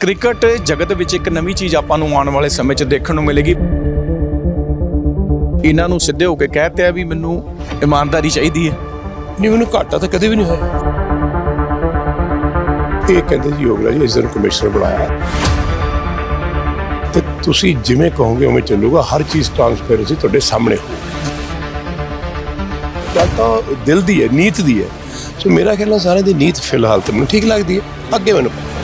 Cricket ਜਗਤ ਵਿੱਚ ਇੱਕ ਨਵੀਂ ਚੀਜ਼ ਆਪਾਂ ਨੂੰ ਆਉਣ ਵਾਲੇ ਸਮੇਂ 'ਚ ਦੇਖਣ ਨੂੰ ਮਿਲੇਗੀ। ਇਹਨਾਂ ਨੂੰ ਸਿੱਧੇ ਹੋ ਕੇ ਕਹਿ ਆ ਵੀ ਮੈਨੂੰ ਇਮਾਨਦਾਰੀ ਚਾਹੀਦੀ ਹੈ। ਨਹੀਂ, ਮੈਨੂੰ ਘਾਟਾ ਤਾਂ ਕਦੇ ਵੀ ਨਹੀਂ ਹੋਇਆ। ਇਹ ਕਹਿੰਦੇ ਜੀ ਯੋਗਰਾ ਜੀ, ਇਸ ਦਿਨ ਕਮਿਸ਼ਨਰ ਬਣਾਇਆ ਤੇ ਤੁਸੀਂ ਜਿਵੇਂ ਕਹੋਗੇ ਉਵੇਂ ਚੱਲੂਗਾ, ਹਰ ਚੀਜ਼ ਟ੍ਰਾਂਸਪੇਰੈਂਸੀ ਤੁਹਾਡੇ ਸਾਹਮਣੇ ਹੋਊਗੀ। ਗੱਲ ਤਾਂ ਦਿਲ ਦੀ ਹੈ, ਨੀਤ ਦੀ ਹੈ। ਸੋ ਮੇਰਾ ਖਿਆਲ ਨਾਲ ਸਾਰਿਆਂ ਦੀ ਨੀਤ ਫਿਲਹਾਲ ਤੇ ਮੈਨੂੰ ਠੀਕ ਲੱਗਦੀ ਹੈ। ਅੱਗੇ ਮੈਨੂੰ ਪਤਾ।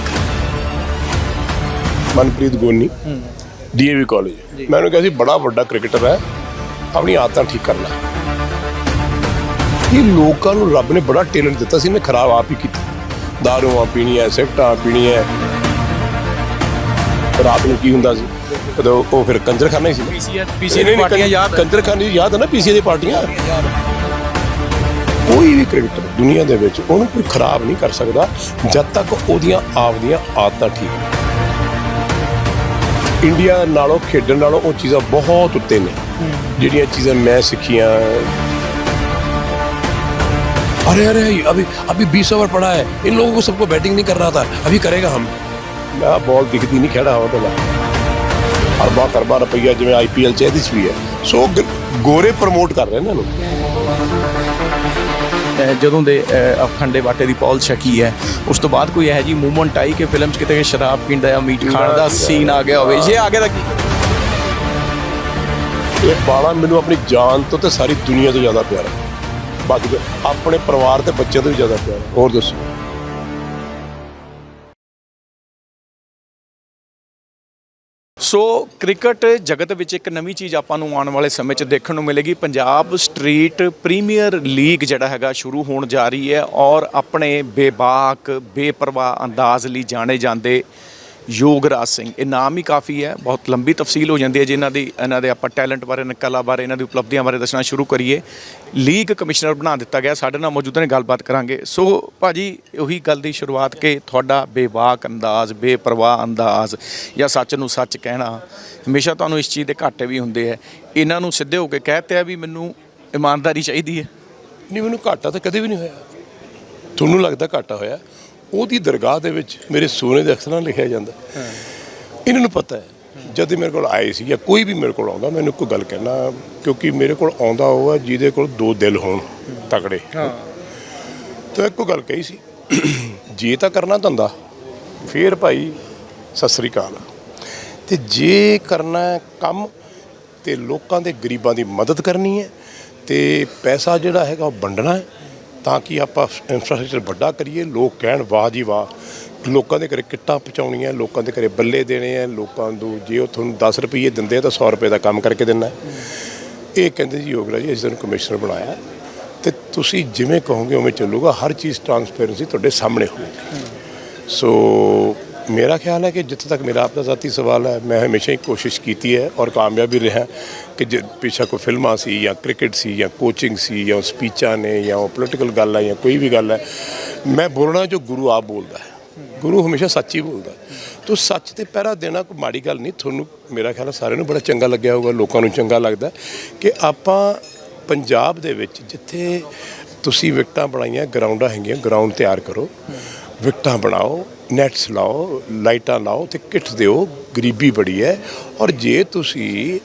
ਮਨਪ੍ਰੀਤ ਗੋਨੀ ਡੀਏਵੀ ਕਾਲਜ ਮੈਂ ਉਹਨੂੰ ਕਿਹਾ ਸੀ ਬੜਾ ਵੱਡਾ ਕ੍ਰਿਕਟਰ ਹੈ ਆਪਣੀ ਆਦਤਾਂ ਠੀਕ ਕਰ ਲੈ ਇਹ ਲੋਕਾਂ ਨੂੰ ਰੱਬ ਨੇ ਬੜਾ ਟੈਲੈਂਟ ਦਿੱਤਾ ਸੀ ਇਹਨੇ ਖਰਾਬ ਆਪ ਹੀ ਕੀਤਾ। ਦਾਰੂਆਂ ਪੀਣੀਆਂ ਸਿਗਰਟਾਂ ਪੀਣੀਆਂ ਰਾਤ ਨੂੰ ਕੀ ਹੁੰਦਾ ਸੀ? ਕਦੋਂ ਉਹ ਫਿਰ ਕੰਜਰਖਾਨਾ ਹੀ ਸੀ ਪੀਸੀਆਰ ਪੀਸੀਆਰ ਦੀ ਪਾਰਟੀਆਂ ਯਾਦ ਹੈ? ਕੰਜਰਖਾਨੇ ਯਾਦ ਹੈ ਨਾ ਪੀਸੀ ਦੀ ਪਾਰਟੀਆਂ? ਕੋਈ ਵੀ ਕ੍ਰਿਕਟਰ ਦੁਨੀਆ ਦੇ ਵਿੱਚ ਉਹਨੂੰ ਕੋਈ ਖਰਾਬ ਨਹੀਂ ਕਰ ਸਕਦਾ ਜਦ ਤੱਕ ਉਹਦੀਆਂ ਆਪਦੀਆਂ ਆਦਤਾਂ ਠੀਕ ਨੇ ਇੰਡੀਆ ਨਾਲੋਂ ਖੇਡਣ ਨਾਲੋਂ ਉਹ ਚੀਜ਼ਾਂ ਬਹੁਤ ਉੱਤੇ ਨੇ ਜਿਹੜੀਆਂ ਚੀਜ਼ਾਂ ਮੈਂ ਸਿੱਖੀਆਂ अरे अरे अभी अभी बीस ओवर पड़ा है इन लोगों को सबको बैटिंग नहीं करना था अभी करेगा हम ਮੈਂ ਬਾਲ ਦਿਖਦੀ ਨਹੀਂ ਖੜਾ ਹੋ ਤਾਂ ਅਰਬਾ ਕਰਬਾ ਰੁਪਈਆ ਜਿਵੇਂ ਆਈਪੀਐਲ ਚ ਇਹਦੇ ਚ ਵੀ ਹੈ ਸੋ ਗ- ਗੋਰੇ ਪ੍ਰਮੋਟ ਕਰ ਰਹੇ ਨੇ ਇਹਨਾਂ ਨੂੰ ਅਹ ਜਦੋਂ ਦੇ ਅਖੰਡੇ ਬਾਟੇ ਦੀ ਪੌਲ ਛਕੀ ਹੈ ਉਸ ਤੋਂ ਬਾਅਦ ਕੋਈ ਇਹੋ ਜੀ ਮੂਵਮੈਂਟ ਆਈ ਕਿ ਫਿਲਮ 'ਚ ਕਿਤੇ ਸ਼ਰਾਬ ਪੀਣ ਦਾ ਜਾਂ ਮੀਟ ਖਾਣ ਦਾ ਸੀਨ ਆ ਗਿਆ ਹੋਵੇ? ਜੇ ਆ ਗਿਆ ਤਾਂ ਕੀ? ਇਹ ਬਾਲਾ ਮੈਨੂੰ ਆਪਣੀ ਜਾਨ ਤੋਂ ਤੇ ਸਾਰੀ ਦੁਨੀਆ ਤੋਂ ਜ਼ਿਆਦਾ ਪਿਆਰਾ ਬਾਕੀ ਆਪਣੇ ਪਰਿਵਾਰ ਤੇ ਬੱਚੇ ਤੋਂ ਵੀ ਜ਼ਿਆਦਾ ਪਿਆਰਾ। ਹੋਰ ਦੱਸੋ? ਸੋ ਕ੍ਰਿਕਟ ਜਗਤ ਵਿੱਚ ਇੱਕ ਨਵੀਂ ਚੀਜ਼ ਆਪਾਂ ਨੂੰ ਆਉਣ ਵਾਲੇ ਸਮੇਂ 'ਚ ਦੇਖਣ ਨੂੰ ਮਿਲੇਗੀ। ਪੰਜਾਬ ਸਟਰੀਟ ਪ੍ਰੀਮੀਅਰ ਲੀਗ ਜਿਹੜਾ ਹੈਗਾ ਸ਼ੁਰੂ ਹੋਣ ਜਾ ਰਹੀ ਹੈ ਔਰ ਆਪਣੇ ਬੇਬਾਕ, ਬੇਪਰਵਾਹ ਅੰਦਾਜ਼ ਲਈ ਜਾਣੇ ਜਾਂਦੇ ਯੋਗਰਾਜ ਸਿੰਘ। ਇਹ ਨਾਮ ਹੀ ਕਾਫੀ ਹੈ, ਬਹੁਤ ਲੰਬੀ ਤਫਸੀਲ ਹੋ ਜਾਂਦੀ ਹੈ ਜੇ ਇਹਨਾਂ ਦੀ, ਇਹਨਾਂ ਦੇ ਆਪਾਂ ਟੈਲੈਂਟ ਬਾਰੇ ਕਲਾ ਬਾਰੇ, ਇਹਨਾਂ ਦੀ ਉਪਲਬਧੀਆਂ ਬਾਰੇ ਦੱਸਣਾ ਸ਼ੁਰੂ ਕਰੀਏ। ਲੀਗ ਕਮਿਸ਼ਨਰ ਬਣਾ ਦਿੱਤਾ ਗਿਆ, ਸਾਡੇ ਨਾਲ ਮੌਜੂਦ ਨੇ, ਗੱਲਬਾਤ ਕਰਾਂਗੇ। ਸੋ ਭਾਜੀ, ਉਹੀ ਗੱਲ ਦੀ ਸ਼ੁਰੂਆਤ ਕਿ ਤੁਹਾਡਾ ਬੇਬਾਕ ਅੰਦਾਜ਼, ਬੇਪਰਵਾਹ ਅੰਦਾਜ਼ ਜਾਂ ਸੱਚ ਨੂੰ ਸੱਚ ਕਹਿਣਾ, ਹਮੇਸ਼ਾ ਤੁਹਾਨੂੰ ਇਸ ਚੀਜ਼ ਦੇ ਘਾਟੇ ਵੀ ਹੁੰਦੇ ਆ। ਇਹਨਾਂ ਨੂੰ ਸਿੱਧੇ ਹੋ ਕੇ ਕਹਿਤੇ ਆ ਵੀ ਮੈਨੂੰ ਇਮਾਨਦਾਰੀ ਚਾਹੀਦੀ ਹੈ। ਨਹੀਂ, ਮੈਨੂੰ ਘਾਟਾ ਤਾਂ ਕਦੇ ਵੀ ਨਹੀਂ ਹੋਇਆ। ਤੁਹਾਨੂੰ ਲੱਗਦਾ ਘਾਟਾ ਹੋਇਆ? ਉਹਦੀ ਦਰਗਾਹ ਦੇ ਵਿੱਚ ਮੇਰੇ ਸੋਨੇ ਦੇ ਅਖਰਾਂ ਲਿਖਿਆ ਜਾਂਦਾ। ਇਹਨਾਂ ਨੂੰ ਪਤਾ ਹੈ ਜਦ ਮੇਰੇ ਕੋਲ ਆਏ ਸੀ ਜਾਂ ਕੋਈ ਵੀ ਮੇਰੇ ਕੋਲ ਆਉਂਦਾ ਮੈਨੂੰ ਕੋਈ ਗੱਲ ਕਹਿਣਾ ਕਿਉਂਕਿ ਮੇਰੇ ਕੋਲ ਆਉਂਦਾ ਉਹ ਹੈ ਜਿਹਦੇ ਕੋਲ ਦੋ ਦਿਲ ਹੋਣ ਤਕੜੇ। ਹਾਂ। ਤਾਂ ਇੱਕੋ ਗੱਲ ਕਹੀ ਸੀ ਜੇ ਤਾਂ ਕਰਨਾ ਧੰਦਾ ਫੇਰ ਭਾਈ ਸਤਿ ਸ੍ਰੀ ਅਕਾਲ। ਤੇ ਜੇ ਕਰਨਾ ਹੈ ਕੰਮ ਤੇ ਲੋਕਾਂ ਦੇ ਗਰੀਬਾਂ ਦੀ ਮਦਦ ਕਰਨੀ ਹੈ ਤੇ ਪੈਸਾ ਜਿਹੜਾ ਹੈਗਾ ਉਹ ਵੰਡਣਾ ਹੈ ਤਾਂ ਕਿ ਆਪਾਂ ਇਨਫਰਾਸਟ੍ਰਕਚਰ ਵੱਡਾ ਕਰੀਏ ਲੋਕ ਕਹਿਣ ਵਾਹ ਜੀ ਵਾਹ। ਲੋਕਾਂ ਦੇ ਘਰੇ ਕਿੱਟਾਂ ਪਹੁੰਚਾਉਣੀਆਂ ਲੋਕਾਂ ਦੇ ਘਰੇ ਬੱਲੇ ਦੇਣੇ ਆ ਲੋਕਾਂ ਨੂੰ ਜੇ ਉਹ ਤੁਹਾਨੂੰ 10 ਰੁਪਏ ਦਿੰਦੇ ਆ ਤਾਂ 100 ਰੁਪਏ ਦਾ ਕੰਮ ਕਰਕੇ ਦੇਣਾ ਹੈ। ਇਹ ਕਹਿੰਦੇ ਜੀ ਯੋਗਰਾ ਜੀ ਇਸ ਦਿਨ ਕਮਿਸ਼ਨਰ ਬਣਾਇਆ। ਤੇ ਤੁਸੀਂ ਜਿਵੇਂ ਕਹੋਗੇ ਉਵੇਂ ਚੱਲੂਗਾ ਹਰ ਚੀਜ਼ ਟ੍ਰਾਂਸਪੇਰੈਂਸੀ ਤੁਹਾਡੇ ਸਾਹਮਣੇ ਹੋਊਗੀ। ਸੋ ਮੇਰਾ ਖਿਆਲ ਹੈ ਕਿ ਜਿੱਥੇ ਤੱਕ ਮੇਰਾ ਆਪਣਾ ਜ਼ਾਤੀ ਸਵਾਲ ਹੈ ਮੈਂ ਹਮੇਸ਼ਾ ਹੀ ਕੋਸ਼ਿਸ਼ ਕੀਤੀ ਹੈ ਔਰ ਕਾਮਯਾਬ ਵੀ ਰਿਹਾ ਕਿ ਜੇ ਪਿੱਛਾ ਕੋਈ ਫਿਲਮਾਂ ਸੀ ਜਾਂ ਕ੍ਰਿਕਟ ਸੀ ਜਾਂ ਕੋਚਿੰਗ ਸੀ ਜਾਂ ਸਪੀਚਾਂ ਨੇ ਜਾਂ ਉਹ ਪੋਲੀਟੀਕਲ ਗੱਲ ਹੈ ਜਾਂ ਕੋਈ ਵੀ ਗੱਲ ਹੈ ਮੈਂ ਬੋਲਣਾ ਜੋ ਗੁਰੂ ਆਪ ਬੋਲਦਾ ਹੈ ਗੁਰੂ ਹਮੇਸ਼ਾ ਸੱਚ ਹੀ ਬੋਲਦਾ ਹੈ। ਤੋ ਸੱਚ ਤੇ ਪਹਿਰਾ ਦੇਣਾ ਕੋਈ ਮਾੜੀ ਗੱਲ ਨਹੀਂ ਤੁਹਾਨੂੰ ਮੇਰਾ ਖਿਆਲ ਹੈ ਸਾਰਿਆਂ ਨੂੰ ਬੜਾ ਚੰਗਾ ਲੱਗਿਆ ਹੋਊਗਾ ਲੋਕਾਂ ਨੂੰ ਚੰਗਾ ਲੱਗਦਾ ਕਿ ਆਪਾਂ ਪੰਜਾਬ ਦੇ ਵਿੱਚ ਜਿੱਥੇ ਤੁਸੀਂ ਵਿਕਟਾਂ ਬਣਾਈਆਂ ਗਰਾਊਂਡਾਂ ਹੈਗੀਆਂ ਗਰਾਊਂਡ ਤਿਆਰ ਕਰੋ ਵਿਕਟਾਂ ਬਣਾਓ ਨੈਟਸ ਲਾਓ, ਲਾਈਟਾਂ ਲਾਓ ਤੇ ਕਿੱਟ ਦਿਓ, ਗਰੀਬੀ ਬੜੀ ਹੈ। ਔਰ ਜੇ ਤੁਸੀਂ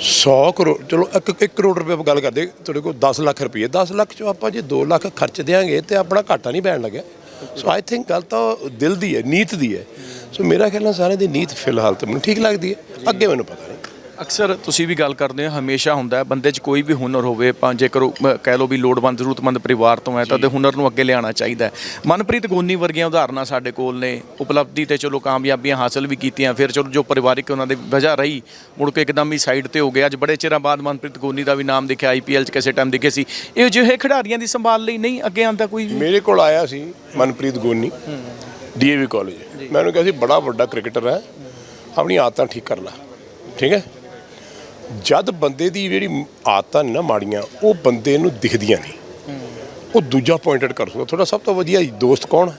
100 ਕਰੋੜ ਚਲੋ 1 ਕਰੋੜ ਰੁਪਏ ਗੱਲ ਕਰਦੇ, ਤੁਹਾਡੇ ਕੋਲ 10 ਲੱਖ ਰੁਪਏ 10 ਲੱਖ ਚੋਂ ਆਪਾਂ ਜੇ 2 ਲੱਖ ਖਰਚ ਦਿਆਂਗੇ ਤੇ ਆਪਣਾ ਘਾਟਾ ਨਹੀਂ ਪੈਣ ਲੱਗਿਆ। ਸੋ ਆਈ ਥਿੰਕ ਗੱਲ ਤਾਂ ਦਿਲ ਦੀ ਹੈ, ਨੀਤ ਦੀ ਹੈ। ਸੋ ਮੇਰਾ ਖਿਆਲ ਨਾਲ ਸਾਰਿਆਂ ਦੀ ਨੀਤ ਫਿਲਹਾਲ ਤਾਂ ਮੈਨੂੰ ਠੀਕ ਲੱਗਦੀ ਹੈ। ਅੱਗੇ ਮੈਨੂੰ ਪਤਾ ਨਹੀਂ। ਅਕਸਰ ਤੁਸੀਂ ਵੀ ਗੱਲ ਕਰਦੇ ਹੋ ਹਮੇਸ਼ਾ ਹੁੰਦਾ ਹੈ ਬੰਦੇ 'ਚ ਕੋਈ ਵੀ ਹੁਨਰ ਹੋਵੇ ਆਪਾਂ ਜੇਕਰ ਉਹ, ਕਹਿ ਲਓ ਵੀ ਲੋੜਵੰਦ ਜ਼ਰੂਰਤਮੰਦ ਪਰਿਵਾਰ ਤੋਂ ਹੈ ਤਾਂ ਉਹਦੇ ਹੁਨਰ ਨੂੰ ਅੱਗੇ ਲਿਆਉਣਾ ਚਾਹੀਦਾ ਹੈ। ਮਨਪ੍ਰੀਤ ਗੋਨੀ ਵਰਗੀਆਂ ਉਦਾਹਰਨਾਂ ਸਾਡੇ ਕੋਲ ਨੇ ਉਪਲਬਧੀ ਤੇ ਚਲੋ ਕਾਮਯਾਬੀਆਂ ਹਾਸਲ ਵੀ ਕੀਤੀਆਂ ਫਿਰ ਚਲੋ ਜੋ ਪਰਿਵਾਰਿਕ ਉਹਨਾਂ ਦੀ ਵਜ੍ਹਾ ਰਹੀ ਮੁੜ ਕੇ ਇੱਕਦਮ ਹੀ ਸਾਈਡ ਤੇ ਹੋ ਗਿਆ ਅੱਜ ਬੜੇ ਚਿਰਾਂ ਬਾਅਦ ਮਨਪ੍ਰੀਤ ਗੋਨੀ ਦਾ ਵੀ ਨਾਮ ਦਿਖਿਆ ਆਈਪੀਐਲ 'ਚ ਕਿਸੇ ਟਾਈਮ ਦਿਖੇ ਸੀ। ਇਹ ਜਿਹੇ ਖਿਡਾਰੀਆਂ ਦੀ ਸੰਭਾਲ ਲਈ ਨਹੀਂ ਅੱਗੇ ਆਉਂਦਾ ਕੋਈ? ਵੀ? ਮੇਰੇ ਕੋਲ ਆਇਆ ਸੀ ਮਨਪ੍ਰੀਤ ਗੋਨੀ ਡੀਏਵੀ ਕਾਲਜ ਮੈਂ ਉਹਨੂੰ ਕਿਹਾ ਸੀ ਬੜਾ ਵੱਡਾ ਕ੍ਰਿਕਟਰ ਹੈ ਆਪਣੀ ਆਦਤਾਂ ਠੀਕ ਕਰ ਲੈ। ਠੀਕ ਹੈ? ਜਦ ਬੰਦੇ ਦੀ ਜਿਹੜੀ ਆਦਤਾਂ ਨੇ ਨਾ ਮਾੜੀਆਂ ਉਹ ਬੰਦੇ ਨੂੰ ਦਿਖਦੀਆਂ ਨਹੀਂ। ਉਹ ਦੂਜਾ ਪੁਆਇੰਟਡ ਕਰ ਸਕਦਾ। ਤੁਹਾਡਾ ਸਭ ਤੋਂ ਵਧੀਆ ਦੋਸਤ ਕੌਣ?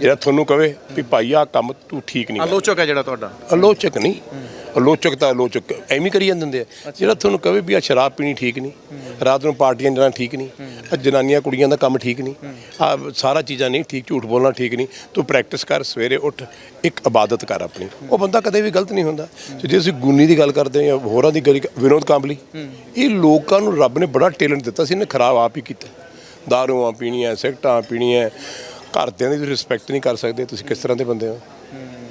ਜਿਹੜਾ ਤੁਹਾਨੂੰ ਕਵੇ ਵੀ ਭਾਈ ਆਹ ਕੰਮ ਤੂੰ ਠੀਕ ਨਹੀਂ ਆਲੋਚਕ ਹੈ ਜਿਹੜਾ ਤੁਹਾਡਾ। ਆਲੋਚਕ ਨਹੀਂ। ਆਲੋਚਕ ਤਾਂ ਆਲੋਚਕ ਐਵੇਂ ਕਰੀ ਜਾਂਦੇ ਹੁੰਦੇ ਆ। ਜਿਹੜਾ ਤੁਹਾਨੂੰ ਕਹੇ ਵੀ ਆ ਸ਼ਰਾਬ ਪੀਣੀ ਠੀਕ ਨਹੀਂ। ਰਾਤ ਨੂੰ ਪਾਰਟੀਆਂ ਜਾਣਾ ਠੀਕ ਨਹੀਂ। ਆ ਜਨਾਨੀਆਂ ਕੁੜੀਆਂ ਦਾ ਕੰਮ ਠੀਕ ਨਹੀਂ। ਆ ਸਾਰਾ ਚੀਜ਼ਾਂ ਨਹੀਂ ਠੀਕ ਝੂਠ ਬੋਲਣਾ ਠੀਕ ਨਹੀਂ। ਤੂੰ ਪ੍ਰੈਕਟਿਸ ਕਰ ਸਵੇਰੇ ਉੱਠ ਇੱਕ ਇਬਾਦਤ ਕਰ ਆਪਣੀ। ਉਹ ਬੰਦਾ ਕਦੇ ਵੀ ਗਲਤ ਨਹੀਂ ਹੁੰਦਾ। ਤੇ ਜੇ ਅਸੀਂ ਗੁੰਨੀ ਦੀ ਗੱਲ ਕਰਦੇ ਹਾਂ ਜਾਂ ਹੋਰਾਂ ਦੀ ਗੱਲ ਵਿਨੋਦ ਕਾਂਬਲੀ ਇਹ ਲੋਕਾਂ ਨੂੰ ਰੱਬ ਨੇ ਬੜਾ ਟੈਲੈਂਟ ਦਿੱਤਾ ਸੀ ਇਹਨੇ ਖਰਾਬ ਆਪ ਹੀ ਕੀਤਾ। ਦਾਰੂਆਂ ਪੀਣੀਆਂ ਸਿਗਰਟਾਂ ਪੀਣੀਆਂ ਘਰਦਿਆਂ ਦੀ ਤੁਸੀਂ ਰਿਸਪੈਕਟ ਨਹੀਂ ਕਰ ਸਕਦੇ ਤੁਸੀਂ ਕਿਸ ਤਰ੍ਹਾਂ ਦੇ ਬੰਦੇ ਹੋ।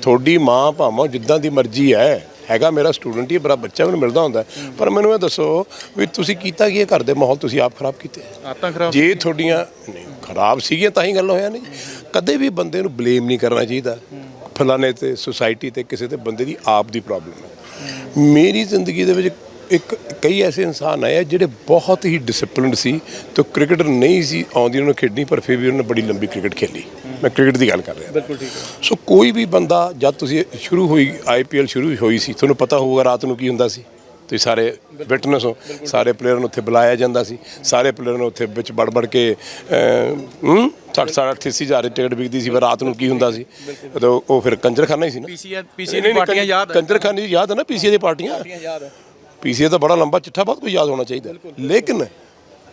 ਤੁਹਾਡੀ ਮਾਂ ਭਾਵੇਂ ਜਿੱਦਾਂ ਦੀ ਮਰਜ਼ੀ ਹੈ ਹੈਗਾ ਮੇਰਾ ਸਟੂਡੈਂਟ ਹੀ ਬੜਾ ਬੱਚਾ ਮੈਨੂੰ ਮਿਲਦਾ ਹੁੰਦਾ। ਪਰ ਮੈਨੂੰ ਇਹ ਦੱਸੋ ਵੀ ਤੁਸੀਂ ਕੀਤਾ ਕੀ ਹੈ? ਘਰ ਦੇ ਮਾਹੌਲ ਤੁਸੀਂ ਆਪ ਖਰਾਬ ਕੀਤੇ? ਆਤਾਂ ਖਰਾਬ? ਜੇ ਤੁਹਾਡੀਆਂ ਨਹੀਂ ਖਰਾਬ ਸੀਗੀਆਂ ਤਾਂ ਹੀ ਗੱਲ ਹੋਇਆ ਨਹੀਂ। ਕਦੇ ਵੀ ਬੰਦੇ ਨੂੰ ਬਲੇਮ ਨਹੀਂ ਕਰਨਾ ਚਾਹੀਦਾ। ਫਲਾਣੇ ਤੇ ਸੁਸਾਇਟੀ ਤੇ ਕਿਸੇ ਤੇ ਬੰਦੇ ਦੀ ਆਪ ਦੀ ਪ੍ਰੋਬਲਮ ਹੈ। ਮੇਰੀ ਜ਼ਿੰਦਗੀ ਦੇ ਵਿੱਚ ਇੱਕ ਕਈ ਐਸੇ ਇਨਸਾਨ ਆਏ ਆ ਜਿਹੜੇ ਬਹੁਤ ਹੀ ਡਿਸਪਲਿਨਡ ਸੀ ਤੇ ਕ੍ਰਿਕਟਰ ਨਹੀਂ ਸੀ ਆਉਂਦੀ ਉਹਨਾਂ ਨੂੰ ਖੇਡਣੀ ਪਰ ਫਿਰ ਵੀ ਉਹਨਾਂ ਨੇ ਬੜੀ ਲੰਬੀ ਕ੍ਰਿਕਟ ਖੇਲੀ। ਮੈਂ ਕ੍ਰਿਕਟ ਦੀ ਗੱਲ ਕਰ ਰਿਹਾ। ਬਿਲਕੁਲ ਠੀਕ ਹੈ। ਸੋ ਕੋਈ ਵੀ ਬੰਦਾ ਜਦ ਤੁਸੀਂ ਸ਼ੁਰੂ ਹੋਈ ਆਈਪੀਐਲ ਸ਼ੁਰੂ ਹੋਈ ਸੀ ਤੁਹਾਨੂੰ ਪਤਾ ਹੋਊਗਾ ਰਾਤ ਨੂੰ ਕੀ ਹੁੰਦਾ ਸੀ। ਤੁਸੀਂ ਸਾਰੇ ਵਿਟਨੈਸ ਹੋ। ਸਾਰੇ ਪਲੇਅਰਾਂ ਨੂੰ ਉੱਥੇ ਬੁਲਾਇਆ ਜਾਂਦਾ ਸੀ। ਸਾਰੇ ਪਲੇਅਰਾਂ ਨੂੰ ਉੱਥੇ ਵਿੱਚ ਵੜ ਕੇ ਹੂੰ 60 60 ਅੱਸੀ ਹਜ਼ਾਰ ਦੀ ਟਿਕਟ ਵਿਕਦੀ ਸੀ ਪਰ ਰਾਤ ਨੂੰ ਕੀ ਹੁੰਦਾ ਸੀ? ਉਹ ਫਿਰ ਕੰਜਰਖਾਨਾ ਹੀ ਸੀ ਨਾ। ਦੀ ਪਾਰਟੀਆਂ ਯਾਦ ਕੰਜਰਖਾਨੇ ਯਾਦ ਹੈ ਨਾ ਪੀਸੀਏ ਦੀ ਪਾਰਟੀਆਂ? ਯਾਦ ਹੈ ਪੀਸੀਏ ਤਾਂ ਬੜਾ ਲੰਬਾ ਚਿੱਠਾ ਬਹੁਤ ਕੁਝ ਯਾਦ ਹੋਣਾ ਚਾਹੀਦਾ ਲੇਕਿਨ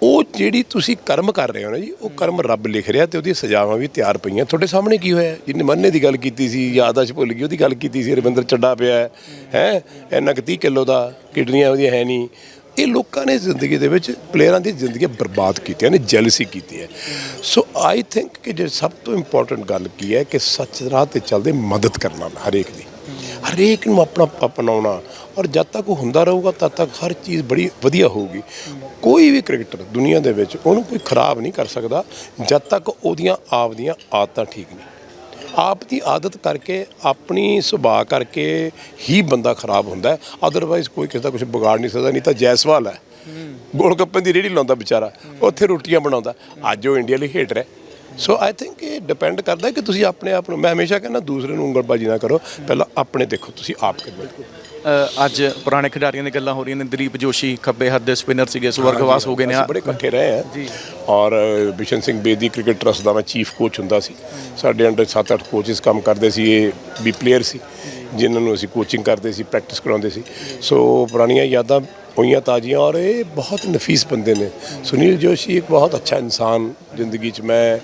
ਉਹ ਜਿਹੜੀ ਤੁਸੀਂ ਕਰਮ ਕਰ ਰਹੇ ਹੋ ਨਾ ਜੀ, ਉਹ ਕਰਮ ਰੱਬ ਲਿਖ ਰਿਹਾ ਤੇ ਉਹਦੀ ਸਜ਼ਾਵਾਂ ਵੀ ਤਿਆਰ ਪਈਆਂ। ਤੁਹਾਡੇ ਸਾਹਮਣੇ ਕੀ ਹੋਇਆ? ਜਿੰਨੇ ਮੰਨੇ ਦੀ ਗੱਲ ਕੀਤੀ ਸੀ ਯਾਦਾਸ਼ ਭੁੱਲ ਗਈ, ਉਹਦੀ ਗੱਲ ਕੀਤੀ ਸੀ, ਰਵਿੰਦਰ ਚੱਡਾ ਪਿਆ ਹੈ ਹੈ? ਇੰਨਾ ਕੁ 30 ਕਿਲੋ ਦਾ, ਕਿਡਨੀਆਂ ਉਹਦੀਆਂ ਹੈ ਨਹੀਂ। ਇਹ ਲੋਕਾਂ ਨੇ ਜ਼ਿੰਦਗੀ ਦੇ ਵਿੱਚ, ਪਲੇਅਰਾਂ ਦੀ ਜ਼ਿੰਦਗੀ ਬਰਬਾਦ ਕੀਤੀਆਂ ਨੇ ਜੈਲਸੀ ਕੀਤੀ ਹੈ। ਸੋ ਆਈ ਥਿੰਕ ਕਿ ਜੇ ਸਭ ਤੋਂ ਇੰਪੋਰਟੈਂਟ ਗੱਲ ਕੀ ਹੈ ਕਿ ਸੱਚ ਰਾਹ ਤੇ ਚੱਲਦੇ ਮਦਦ ਕਰਨਾ ਹਰੇਕ ਦੀ। ਹਰੇਕ ਨੂੰ ਆਪਣਾ ਅਪਣਾਉਣਾ। ਔਰ ਜਦ ਤੱਕ ਉਹ ਹੁੰਦਾ ਰਹੂਗਾ ਤਦ ਤੱਕ ਹਰ ਚੀਜ਼ ਬੜੀ ਵਧੀਆ ਹੋਊਗੀ। ਕੋਈ ਵੀ ਕ੍ਰਿਕਟਰ ਦੁਨੀਆ ਦੇ ਵਿੱਚ ਉਹਨੂੰ ਕੋਈ ਖਰਾਬ ਨਹੀਂ ਕਰ ਸਕਦਾ ਜਦ ਤੱਕ ਉਹਦੀਆਂ ਆਪ ਦੀਆਂ ਆਦਤਾਂ ਠੀਕ ਨਹੀਂ। ਆਪ ਦੀ ਆਦਤ ਕਰਕੇ ਆਪਣੀ ਸੁਭਾਅ ਕਰਕੇ ਹੀ ਬੰਦਾ ਖਰਾਬ ਹੁੰਦਾ ਅਦਰਵਾਈਜ਼ ਕੋਈ ਕਿਸੇ ਦਾ ਕੁਝ ਵਿਗਾੜ ਨਹੀਂ ਸਕਦਾ ਨਹੀਂ ਤਾਂ ਜੈਸਵਾਲ ਹੈ। ਗੋਲ ਗੱਪੇ ਦੀ ਰੇੜੀ ਲਾਉਂਦਾ ਵਿਚਾਰਾ ਉੱਥੇ ਰੋਟੀਆਂ ਬਣਾਉਂਦਾ। ਅੱਜ ਉਹ ਇੰਡੀਆ ਲਈ ਹੇਟਰ ਹੈ ਸੋ ਆਈ ਥਿੰਕ ਇਹ ਡਿਪੈਂਡ ਕਰਦਾ ਕਿ ਤੁਸੀਂ ਆਪਣੇ ਆਪ ਨੂੰ ਮੈਂ ਹਮੇਸ਼ਾ ਕਹਿੰਦਾ ਦੂਸਰੇ ਨੂੰ ਉਂਗਲਬਾਜ਼ੀ ਨਾ ਕਰੋ ਪਹਿਲਾਂ ਆਪਣੇ ਦੇਖੋ ਤੁਸੀਂ ਆਪ ਕਿਵੇਂ ਅੱਜ ਪੁਰਾਣੇ ਖਿਡਾਰੀਆਂ ਦੀ ਗੱਲਾਂ ਹੋ ਰਹੀਆਂ ਨੇ ਦਲੀਪ ਜੋਸ਼ੀ ਖੱਬੇ ਹੱਥ ਦੇ ਸਪਿਨਰ ਸੀਗੇ ਸਵਰਗਵਾਸ ਹੋ ਗਏ ਨੇ ਬੜੇ ਇਕੱਠੇ ਰਹੇ ਆ ਜੀ। ਔਰ ਬਿਸ਼ਨ ਸਿੰਘ ਬੇਦੀ ਕ੍ਰਿਕਟ ਟਰਸਟ ਦਾ ਮੈਂ ਚੀਫ ਕੋਚ ਹੁੰਦਾ ਸੀ। ਸਾਡੇ ਅੰਡਰ 7-8 ਕੋਚਸ ਕੰਮ ਕਰਦੇ ਸੀ ਇਹ ਵੀ ਪਲੇਅਰ ਸੀ। ਜਿਨ੍ਹਾਂ ਨੂੰ ਅਸੀਂ ਕੋਚਿੰਗ ਕਰਦੇ ਸੀ ਪ੍ਰੈਕਟਿਸ ਕਰਾਉਂਦੇ ਸੀ। ਸੋ ਪੁਰਾਣੀਆਂ ਯਾਦਾਂ ਹੋਈਆਂ ਤਾਜ਼ੀਆਂ ਔਰ ਇਹ ਬਹੁਤ ਨਫੀਸ ਬੰਦੇ ਨੇ। ਸੁਨੀਲ ਜੋਸ਼ੀ ਇੱਕ ਬਹੁਤ ਅੱਛਾ ਇਨਸਾਨ ਜ਼ਿੰਦਗੀ 'ਚ ਮੈਂ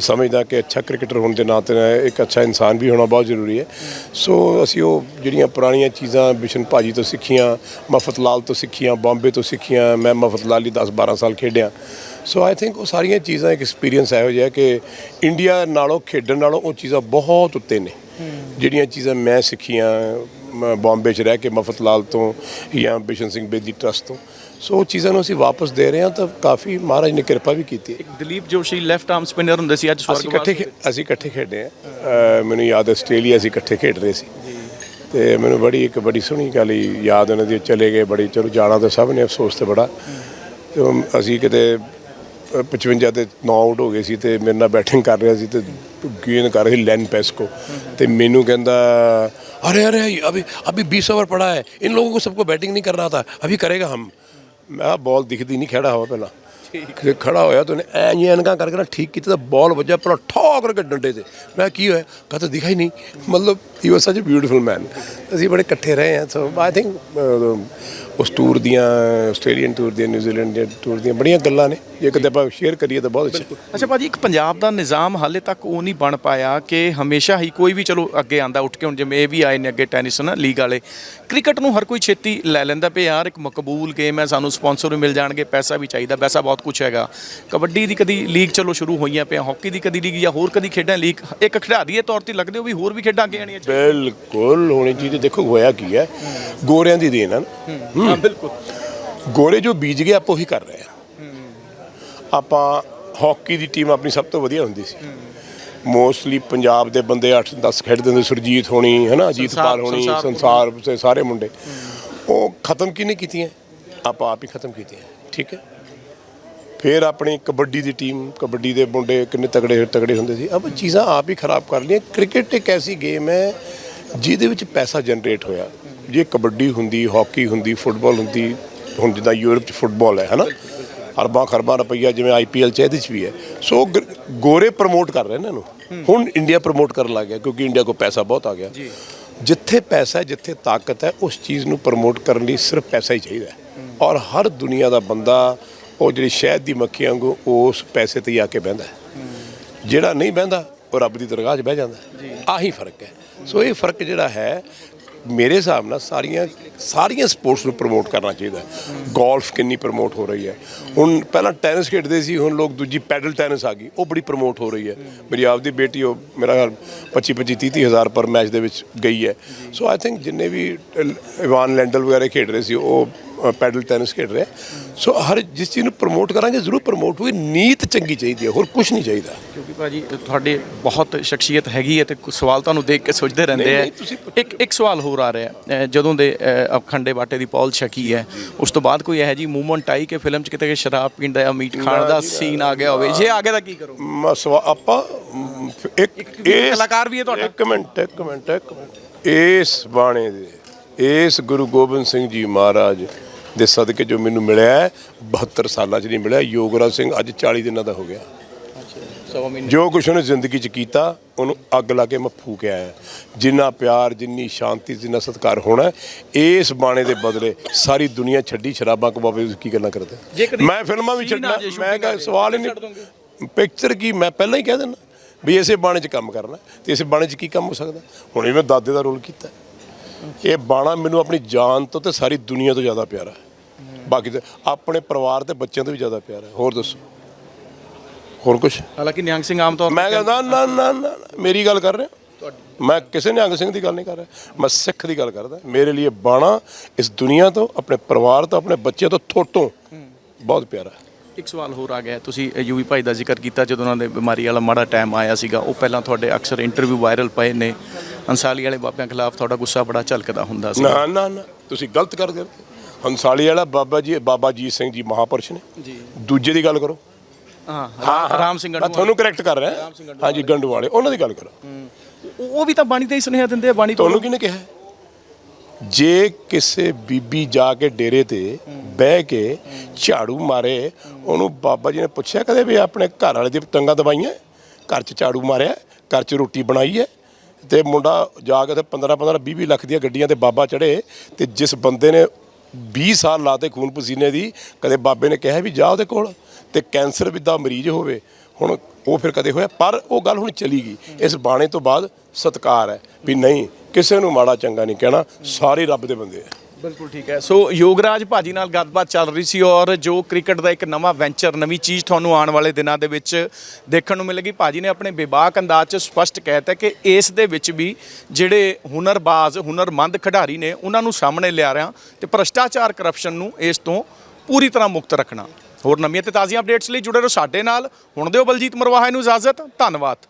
ਸਮਝਦਾ ਕਿ ਅੱਛਾ ਕ੍ਰਿਕਟਰ ਹੋਣ ਦੇ ਨਾਤੇ ਨਾਲ ਇੱਕ ਅੱਛਾ ਇਨਸਾਨ ਵੀ ਹੋਣਾ ਬਹੁਤ ਜ਼ਰੂਰੀ ਹੈ। ਸੋ ਅਸੀਂ ਉਹ ਜਿਹੜੀਆਂ ਪੁਰਾਣੀਆਂ ਚੀਜ਼ਾਂ ਬਿਸ਼ਨ ਭਾਜੀ ਤੋਂ ਸਿੱਖੀਆਂ, ਮਫਤ ਲਾਲ ਤੋਂ ਸਿੱਖੀਆਂ, ਬੰਬੇ ਤੋਂ ਸਿੱਖੀਆਂ, ਮੈਂ ਮਫਤ ਲਾਲ ਹੀ 10 12 ਸਾਲ ਖੇਡਿਆ। ਸੋ ਆਈ ਥਿੰਕ ਉਹ ਸਾਰੀਆਂ ਚੀਜ਼ਾਂ ਇੱਕ ਐਕਸਪੀਰੀਅੰਸ ਇਹੋ ਜਿਹਾ ਕਿ ਇੰਡੀਆ ਨਾਲੋਂ, ਖੇਡਣ ਨਾਲੋਂ ਉਹ ਚੀਜ਼ਾਂ ਬਹੁਤ ਉੱਤੇ ਨੇ। ਜਿਹੜੀਆਂ ਚੀਜ਼ਾਂ ਮੈਂ ਸਿੱਖੀਆਂ ਬੰਬੇ 'ਚ ਰਹਿ ਕੇ ਮਫਤ ਲਾਲ ਤੋਂ ਜਾਂ ਬਿਸ਼ਨ ਸਿੰਘ ਬੇਦੀ ਟਰਸਟ ਤੋਂ ਸੋ ਉਹ ਚੀਜ਼ਾਂ ਨੂੰ ਅਸੀਂ ਵਾਪਸ ਦੇ ਰਹੇ ਹਾਂ ਤਾਂ ਕਾਫੀ ਮਹਾਰਾਜ ਨੇ ਕਿਰਪਾ ਵੀ ਕੀਤੀ ਹੈ। Dalip Joshi left arm spinner ਹੁੰਦੇ ਸੀ ਅੱਜ ਅਸੀਂ ਇਕੱਠੇ ਅਸੀਂ ਇਕੱਠੇ ਖੇਡੇ ਆ ਮੈਨੂੰ ਯਾਦ ਆਸਟ੍ਰੇਲੀਆ ਅਸੀਂ ਇਕੱਠੇ ਖੇਡ ਰਹੇ ਸੀ। ਤੇ ਮੈਨੂੰ ਬੜੀ ਇੱਕ ਬੜੀ ਸੋਹਣੀ ਗੱਲ ਯਾਦ ਉਹਨਾਂ ਦੀ ਚਲੇ ਗਏ ਬੜੀ ਚਲੋ ਜਾਣਾ ਤਾਂ ਸਭ ਨੇ ਅਫਸੋਸ ਤੇ ਬੜਾ। ਤੇ ਅਸੀਂ ਕਿਤੇ 55 ਤੇ 9 ਆਊਟ ਹੋ ਗਏ ਸੀ ਤੇ ਮੇਰੇ ਨਾਲ ਬੈਟਿੰਗ ਕਰ ਰਿਹਾ ਸੀ ਤੇ ਗੇਂਦ ਕਰ ਰਹੀ ਲੈਨ ਪੈਸਕੋ ਤੇ ਮੈਨੂੰ ਕਹਿੰਦਾ अरे अरे अभी अभी बीस ओवर पड़ा है इन लोगों को सबको बैटिंग नहीं कर रहा था अभी करेगा हम ਮੈਂ ਬਾਲ ਦਿਖਦੀ ਨਹੀਂ ਖੜਾ ਹੋਇਆ ਪਹਿਲਾਂ ਤੇ ਖੜਾ ਹੋਇਆ ਤੇ ਉਹਨੇ ਐਂ ਜੀ ਐਨਕਾਂ ਕਰਕੇ ਨਾ ਠੀਕ ਕੀਤਾ ਤਾਂ ਬਾਲ ਵੱਜਿਆ ਪਹਿਲਾਂ ਠੋਕ ਕਰਕੇ ਡੰਡੇ ਤੇ ਮੈਂ ਕੀ ਹੋਇਆ ਕਹਤਾ ਦਿਖਾ ਹੀ ਨਹੀਂ ਮਤਲਬ ਹੀ ਵਾਸ ਸੱਚ ਅ ਬਿਊਟੀਫੁਲ ਮੈਨ ਅਸੀਂ ਬੜੇ ਇਕੱਠੇ ਰਹੇ ਹਾਂ ਸੋ ਆਈ ਥਿੰਕ ਉਸ ਟੂਰ ਦੀਆਂ ਆਸਟ੍ਰੇਲੀਅਨ ਟੂਰ ਦੀਆਂ ਨਿਊਜ਼ੀਲੈਂਡ ਦੀਆਂ ਟੂਰ ਦੀਆਂ ਬੜੀਆਂ ਗੱਲਾਂ ਨੇ। ਜੇ ਕਦੇ ਆਪਾਂ ਸ਼ੇਅਰ ਕਰੀਏ ਤਾਂ ਬਹੁਤ ਅੱਛਾ। ਅੱਛਾ ਭਾਜੀ ਇੱਕ ਪੰਜਾਬ ਦਾ ਨਿਜ਼ਾਮ ਹਾਲੇ ਤੱਕ ਉਹ ਨਹੀਂ ਬਣ ਪਾਇਆ ਕਿ ਹਮੇਸ਼ਾ ਹੀ ਕੋਈ ਵੀ ਚਲੋ ਅੱਗੇ ਆਂਦਾ ਉੱਠ ਕੇ ਹੁਣ ਜਿਵੇਂ ਇਹ ਵੀ ਆਏ ਨੇ ਅੱਗੇ ਟੈਨਿਸ ਨਾ ਲੀਗ ਵਾਲੇ। ਕ੍ਰਿਕਟ ਨੂੰ ਹਰ ਕੋਈ ਛੇਤੀ ਲੈ ਲੈਂਦਾ ਪਿਆ ਯਾਰ ਇੱਕ ਮਕਬੂਲ ਗੇਮ ਹੈ ਸਾਨੂੰ ਸਪਾਂਸਰ ਵੀ ਮਿਲ ਜਾਣਗੇ ਪੈਸਾ ਵੀ ਚਾਹੀਦਾ ਪੈਸਾ ਬਹੁਤ ਕੁਝ ਹੈਗਾ। ਕਬੱਡੀ ਦੀ ਕਦੀ ਲੀਗ ਚਲੋ ਸ਼ੁਰੂ ਹੋਈਆਂ ਪਿਆ ਹਾਕੀ ਦੀ ਕਦੀ ਲੀਗ ਜਾਂ ਹੋਰ ਕਦੀ ਖੇਡਾਂ ਲੀਗ ਇੱਕ ਖਿਡਾਰੀ ਦੇ ਤੌਰ ਤੇ ਲੱਗਦੇ ਹੋ ਵੀ ਹੋਰ ਵੀ ਖੇਡਾਂ ਅੱਗੇ ਆਣੀਆਂ ਬਿਲਕੁਲ ਹੋਣੀ ਚਾਹੀਦੀ। ਦੇਖੋ ਹੋਇਆ ਕੀ ਹੈ? ਗੋਰਿਆਂ ਦੀ ਦੇਣ ਹੈ। ਨਾ ਹਾਂ ਬਿਲਕੁਲ। ਗੋਰੇ ਜੋ ਬੀਜ ਗਏ ਆਪਾਂ ਉਹੀ ਕਰ ਰਹੇ ਆ ਆਪਾਂ ਹਾਕੀ ਦੀ ਟੀਮ ਆਪਣੀ ਸਭ ਤੋਂ ਵਧੀਆ ਹੁੰਦੀ ਸੀ। ਮੋਸਟਲੀ ਪੰਜਾਬ ਦੇ ਬੰਦੇ 8 10 ਖੇਡਦੇ ਹੁੰਦੇ ਸੁਰਜੀਤ ਹੋਣੀ ਹੈਨਾ ਅਜੀਤਪਾਲ ਹੋਣੀ ਸੰਸਾਰ ਤੇ ਸਾਰੇ ਮੁੰਡੇ। ਉਹ ਖਤਮ ਕਿਹਨੇ ਕੀਤੀਆਂ? ਆਪਾਂ ਆਪ ਹੀ ਖਤਮ ਕੀਤੀਆਂ ਠੀਕ ਹੈ? ਫਿਰ ਆਪਣੀ ਕਬੱਡੀ ਦੀ ਟੀਮ ਕਬੱਡੀ ਦੇ ਮੁੰਡੇ ਕਿੰਨੇ ਤਗੜੇ ਤਗੜੇ ਹੁੰਦੇ ਸੀ। ਆਪਾਂ ਚੀਜ਼ਾਂ ਆਪ ਹੀ ਖਰਾਬ ਕਰ ਲਈਆਂ। ਕ੍ਰਿਕਟ ਇੱਕ ਐਸੀ ਗੇਮ ਹੈ ਜਿਹਦੇ ਵਿੱਚ ਪੈਸਾ ਜਨਰੇਟ ਹੋਇਆ। ਜੇ ਕਬੱਡੀ ਹੁੰਦੀ ਹਾਕੀ ਹੁੰਦੀ ਫੁੱਟਬਾਲ ਹੁੰਦੀ ਹੁਣ ਜਿੱਦਾਂ ਯੂਰਪ 'ਚ ਫੁੱਟਬਾਲ ਹੈ ਹਨਾ? ਅਰਬਾਂ ਖਰਬਾਂ ਰੁਪਈਆ ਜਿਵੇਂ ਆਈਪੀਐਲ 'ਚ ਇਹਦੇ 'ਚ ਵੀ ਹੈ। ਸੋ ਗੋਰੇ ਪ੍ਰਮੋਟ ਕਰ ਰਹੇ ਨੇ ਇਹਨੂੰ। ਹੁਣ ਇੰਡੀਆ ਪ੍ਰਮੋਟ ਕਰਨ ਲੱਗ ਗਿਆ ਕਿਉਂਕਿ ਇੰਡੀਆ ਕੋਲ ਪੈਸਾ ਬਹੁਤ ਆ ਗਿਆ। ਜਿੱਥੇ ਪੈਸਾ ਹੈ ਜਿੱਥੇ ਤਾਕਤ ਹੈ ਉਸ ਚੀਜ਼ ਨੂੰ ਪ੍ਰਮੋਟ ਕਰਨ ਲਈ ਸਿਰਫ ਪੈਸਾ ਹੀ ਚਾਹੀਦਾ ਹੈ। ਔਰ ਹਰ ਦੁਨੀਆ ਦਾ ਬੰਦਾ ਉਹ ਜਿਹੜੀ ਸ਼ਹਿਦ ਦੀ ਮੱਖੀ ਵਾਂਗੂ ਉਸ ਪੈਸੇ ਤੇ ਆ ਕੇ ਬਹਿੰਦਾ ਜਿਹੜਾ ਨਹੀਂ ਬਹਿੰਦਾ ਉਹ ਰੱਬ ਦੀ ਦਰਗਾਹ 'ਚ ਬਹਿ ਜਾਂਦਾ ਆਹੀ ਫ਼ਰਕ ਹੈ। ਸੋ ਇਹ ਫ਼ਰਕ ਜਿਹੜਾ ਹੈ ਮੇਰੇ ਹਿਸਾਬ ਨਾਲ ਸਾਰੀਆਂ ਸਾਰੀਆਂ ਸਪੋਰਟਸ ਨੂੰ ਪ੍ਰਮੋਟ ਕਰਨਾ ਚਾਹੀਦਾ ਗੋਲਫ ਕਿੰਨੀ ਪ੍ਰਮੋਟ ਹੋ ਰਹੀ ਹੈ। ਹੁਣ ਪਹਿਲਾਂ ਟੈਨਿਸ ਖੇਡਦੇ ਸੀ, ਹੁਣ ਲੋਕ ਦੂਜੀ ਪੈਡਲ ਟੈਨਿਸ ਆ ਗਈ, ਉਹ ਬੜੀ ਪ੍ਰਮੋਟ ਹੋ ਰਹੀ ਹੈ। ਮੇਰੀ ਆਪਦੀ ਬੇਟੀ, ਉਹ ਮੇਰਾ ਖਿਆਲ 25 25 30 ਹਜ਼ਾਰ ਪਰ ਮੈਚ ਦੇ ਵਿੱਚ ਗਈ ਹੈ। ਸੋ ਆਈ ਥਿੰਕ ਜਿੰਨੇ ਵੀ ਇਵਾਨ ਲੈਂਡਲ ਵਗੈਰਾ ਖੇਡ ਰਹੇ ਸੀ, ਉਹ ਪੈਡਲ ਟੈਨਿਸ ਖੇਡ ਰਹੇ। ਸੋ ਹਰ ਜਿਸ ਚੀਜ਼ ਨੂੰ ਪ੍ਰਮੋਟ ਕਰਾਂਗੇ ਜ਼ਰੂਰ ਪ੍ਰਮੋਟ ਹੋਵੇ ਨੀਤ ਚੰਗੀ ਚਾਹੀਦੀ ਹੈ ਹੋਰ ਕੁਝ ਨਹੀਂ ਚਾਹੀਦਾ। ਕਿਉਂਕਿ ਭਾਜੀ ਤੁਹਾਡੇ ਬਹੁਤ ਸ਼ਖਸੀਅਤ ਹੈਗੀ ਹੈ ਤੇ ਕੁਝ ਸਵਾਲ ਤੁਹਾਨੂੰ ਦੇਖ ਕੇ ਸੋਚਦੇ ਰਹਿੰਦੇ ਆ। ਇੱਕ ਇੱਕ ਸਵਾਲ ਹੋਰ ਆ ਰਿਹਾ। ਜਦੋਂ ਦੇ ਅਖੰਡੇ ਬਾਟੇ ਦੀ ਪੌਲ ਛਕੀ ਹੈ ਉਸ ਤੋਂ ਬਾਅਦ ਕੋਈ ਇਹੋ ਜੀ ਮੂਵਮੈਂਟ ਆਈ ਕਿ ਫਿਲਮ 'ਚ ਕਿਤੇ ਸ਼ਰਾਬ ਪੀਣ ਦਾ ਜਾਂ ਮੀਟ ਖਾਣ ਦਾ ਸੀਨ ਆ ਗਿਆ ਹੋਵੇ। ਜੇ ਆ ਗਿਆ ਤਾਂ ਕੀ ਕਰੋ? ਆਪਾਂ ਇੱਕ ਕਲਾਕਾਰ ਵੀ ਹੈ ਤੁਹਾਡਾ। ਇੱਕ ਮਿੰਟ ਇੱਕ ਮਿੰਟ ਇੱਕ ਮਿੰਟ। ਇਸ ਬਾਣੇ ਦੇ ਇਸ ਗੁਰੂ ਗੋਬਿੰਦ ਸਿੰਘ ਜੀ ਮਹਾਰਾਜ ਦੇ ਸਦਕੇ ਜੋ ਮੈਨੂੰ ਮਿਲਿਆ ਹੈ, 72 ਸਾਲਾਂ 'ਚ ਨਹੀਂ ਮਿਲਿਆ ਯੋਗਰਾਜ ਸਿੰਘ ਅੱਜ 40 ਦਿਨਾਂ ਦਾ ਹੋ ਗਿਆ। ਸਵਾ ਮਹੀਨੇ। ਜੋ ਕੁਛ ਉਹਨੇ ਜ਼ਿੰਦਗੀ 'ਚ ਕੀਤਾ ਉਹਨੂੰ ਅੱਗ ਲਾ ਕੇ ਮੈਂ ਫੂਕ ਆਇਆ ਜਿੰਨਾ ਪਿਆਰ ਜਿੰਨੀ ਸ਼ਾਂਤੀ ਜਿੰਨਾ ਸਤਿਕਾਰ ਹੋਣਾ ਇਸ ਬਾਣੇ ਦੇ ਬਦਲੇ ਸਾਰੀ ਦੁਨੀਆ ਛੱਡੀ ਸ਼ਰਾਬਾਂ ਕਬਾਬੇ ਤੁਸੀਂ ਕੀ ਗੱਲਾਂ ਕਰਦੇ ਮੈਂ ਫਿਲਮਾਂ ਵੀ ਛੱਡਣਾ ਮੈਂ ਕਹਾਂ ਸਵਾਲ ਹੀ ਛੱਡ ਨਹੀਂ ਪਿਕਚਰ ਕੀ ਮੈਂ ਪਹਿਲਾਂ ਹੀ ਕਹਿ ਦਿੰਦਾ ਵੀ ਇਸੇ ਬਾਣੇ 'ਚ ਕੰਮ ਕਰਨਾ ਤੇ ਇਸੇ ਬਾਣੇ 'ਚ ਕੀ ਕੰਮ ਹੋ ਸਕਦਾ? ਹੁਣ ਇਹ ਮੈਂ ਦਾਦੇ ਦਾ ਰੋਲ ਕੀਤਾ ਇਹ ਬਾਣਾ ਮੈਨੂੰ ਆਪਣੀ ਜਾਨ ਤੋਂ ਤੇ ਸਾਰੀ ਦੁਨੀਆ ਤੋਂ ਜ਼ਿਆਦਾ ਪਿਆਰਾ ਹੈ। ਬਾਕੀ ਤੇ ਆਪਣੇ ਪਰਿਵਾਰ ਤੇ ਬੱਚਿਆਂ ਤੋਂ ਵੀ ਜ਼ਿਆਦਾ ਪਿਆਰਾ ਹੈ। ਹੋਰ ਦੱਸੋ? ਹੋਰ ਕੁਝ ਹਾਲਾਂਕਿ ਨਿਹੰਗ ਸਿੰਘ ਆਮ ਤੌਰ ਮੈਂ ਕਹਿੰਦਾ ਨਾ ਨਾ ਨਾ ਨਾ, ਮੇਰੀ ਗੱਲ ਕਰ ਰਿਹਾ। ਮੈਂ ਕਿਸੇ ਨਿਹੰਗ ਸਿੰਘ ਦੀ ਗੱਲ ਨਹੀਂ ਕਰ ਰਿਹਾ। ਮੈਂ ਸਿੱਖ ਦੀ ਗੱਲ ਕਰਦਾ। ਮੇਰੇ ਲਈ ਬਾਣਾ ਇਸ ਦੁਨੀਆ ਤੋਂ ਆਪਣੇ ਪਰਿਵਾਰ ਤੋਂ ਆਪਣੇ ਬੱਚੇ ਤੋਂ ਥੋਟੋਂ ਬਹੁਤ ਪਿਆਰਾ ਹੈ। ਇੱਕ ਸਵਾਲ ਹੋਰ ਆ ਗਿਆ ਤੁਸੀਂ ਯੂਵੀ ਭਾਈ ਦਾ ਜ਼ਿਕਰ ਕੀਤਾ ਜਦੋਂ ਉਹਨਾਂ ਦੇ ਬਿਮਾਰੀ ਵਾਲਾ ਮਾੜਾ ਟਾਈਮ ਆਇਆ ਸੀਗਾ। ਉਹ ਪਹਿਲਾਂ ਤੁਹਾਡੇ ਅਕਸਰ ਇੰਟਰਵਿਊ ਵਾਇਰਲ ਪਏ ਨੇ। ਅੰਸਾਲੀ ਵਾਲੇ ਬਾਬਿਆਂ ਖਿਲਾਫ ਤੁਹਾਡਾ ਗੁੱਸਾ ਬੜਾ ਝਲਕਦਾ ਹੁੰਦਾ ਸੀ। ਨਾ ਨਾ ਨਾ ਤੁਸੀਂ ਗਲਤ ਕਰਦੇ ਹੋ ਹੰਸਾਲੀ ਵਾਲਾ ਬਾਬਾ ਜੀ ਬਾਬਾ ਜੀਤ ਸਿੰਘ ਜੀ ਮਹਾਪੁਰਸ਼ ਨੇ। ਜੀ। ਦੂਜੇ ਦੀ ਗੱਲ ਕਰੋ। ਹਾਂ ਰਾਮ ਸਿੰਘ ਗੜੂਆ ਤੁਹਾਨੂੰ ਕਰੈਕਟ ਕਰ ਰਿਹਾ। ਹਾਂਜੀ ਗੰਡੂ ਵਾਲੇ ਉਹਨਾਂ ਦੀ ਗੱਲ ਕਰੋ। ਉਹ ਵੀ ਤਾਂ ਬਾਣੀ ਤੇ ਹੀ ਸੁਨੇਹਾ ਦਿੰਦੇ ਆ ਬਾਣੀ ਤੁਹਾਨੂੰ ਕਿਹਨੇ ਕਿਹਾ? ਜੇ ਕਿਸੇ ਬੀਬੀ ਜਾ ਕੇ ਡੇਰੇ ਤੇ ਬਹਿ ਕੇ ਝਾੜੂ ਮਾਰੇ ਉਹਨੂੰ ਬਾਬਾ ਜੀ ਨੇ ਪੁੱਛਿਆ ਕਦੇ ਵੀ ਆਪਣੇ ਘਰ ਵਾਲੇ ਦੀ ਟੰਗਾ ਦਵਾਈਆਂ ਘਰ 'ਚ ਝਾੜੂ ਮਾਰਿਆ ਘਰ 'ਚ ਰੋਟੀ ਬਣਾਈ ਹੈ? ਤੇ ਮੁੰਡਾ ਜਾ ਕੇ ਤੇ 15 15 20 20 ਲੱਖ ਦੀਆਂ ਗੱਡੀਆਂ ਤੇ ਬਾਬਾ ਚੜੇ ਤੇ ਜਿਸ ਬੰਦੇ ਨੇ 20 ਸਾਲ ਲਾਤੇ ਖੂਨ ਪਸੀਨੇ ਦੀ, ਕਦੇ ਬਾਬੇ ਨੇ ਕਿਹਾ ਵੀ ਜਾ ਉਹਦੇ ਕੋਲ ਤੇ ਕੈਂਸਰ ਵੀ ਦਾ ਮਰੀਜ਼ ਹੋਵੇ, ਹੁਣ ਉਹ ਫਿਰ ਕਦੇ ਹੋਇਆ, ਪਰ ਉਹ ਗੱਲ ਹੁਣ ਚਲੀ ਗਈ। ਇਸ ਬਾਣੇ ਤੋਂ ਬਾਅਦ ਸਤਕਾਰ ਹੈ ਵੀ ਨਹੀਂ, ਕਿਸੇ ਨੂੰ ਮਾੜਾ ਚੰਗਾ ਨਹੀਂ ਕਹਿਣਾ, ਸਾਰੇ ਰੱਬ ਦੇ ਬੰਦੇ ਆ। ਬਿਲਕੁਲ ਠੀਕ ਹੈ। ਸੋ ਯੋਗਰਾਜ ਭਾਜੀ ਨਾਲ ਗੱਲਬਾਤ ਚੱਲ ਰਹੀ ਸੀ ਔਰ ਜੋ ਕ੍ਰਿਕਟ ਦਾ ਇੱਕ ਨਵਾਂ ਵੈਂਚਰ, ਨਵੀਂ ਚੀਜ਼ ਤੁਹਾਨੂੰ ਆਉਣ ਵਾਲੇ ਦਿਨਾਂ ਦੇ ਵਿੱਚ ਦੇਖਣ ਨੂੰ ਮਿਲੇਗੀ। ਭਾਜੀ ਨੇ ਆਪਣੇ ਬੇਬਾਕ ਅੰਦਾਜ਼ 'ਚ ਸਪਸ਼ਟ ਕਹਿਤਾ ਕਿ ਇਸ ਦੇ ਵਿੱਚ ਵੀ ਜਿਹੜੇ ਹੁਨਰਬਾਜ਼, ਹੁਨਰਮੰਦ ਖਿਡਾਰੀ ਨੇ, ਉਹਨਾਂ ਨੂੰ ਸਾਹਮਣੇ ਲਿਆ ਰਿਹਾ ਤੇ ਭ੍ਰਸ਼ਟਾਚਾਰ ਕਰਪਸ਼ਨ ਨੂੰ ਇਸ ਤੋਂ ਪੂਰੀ ਤਰ੍ਹਾਂ ਮੁਕਤ ਰੱਖਣਾ। ਹੋਰ ਨਵੀਆਂ ਤੇ ਤਾਜ਼ੀਆਂ ਅਪਡੇਟਸ ਲਈ ਜੁੜੇ ਰਹੋ ਸਾਡੇ ਨਾਲ। ਹੁਣ ਦਿਓ ਬਲਜੀਤ ਮਰਵਾਹਾ ਨੂੰ ਇਜਾਜ਼ਤ। ਧੰਨਵਾਦ।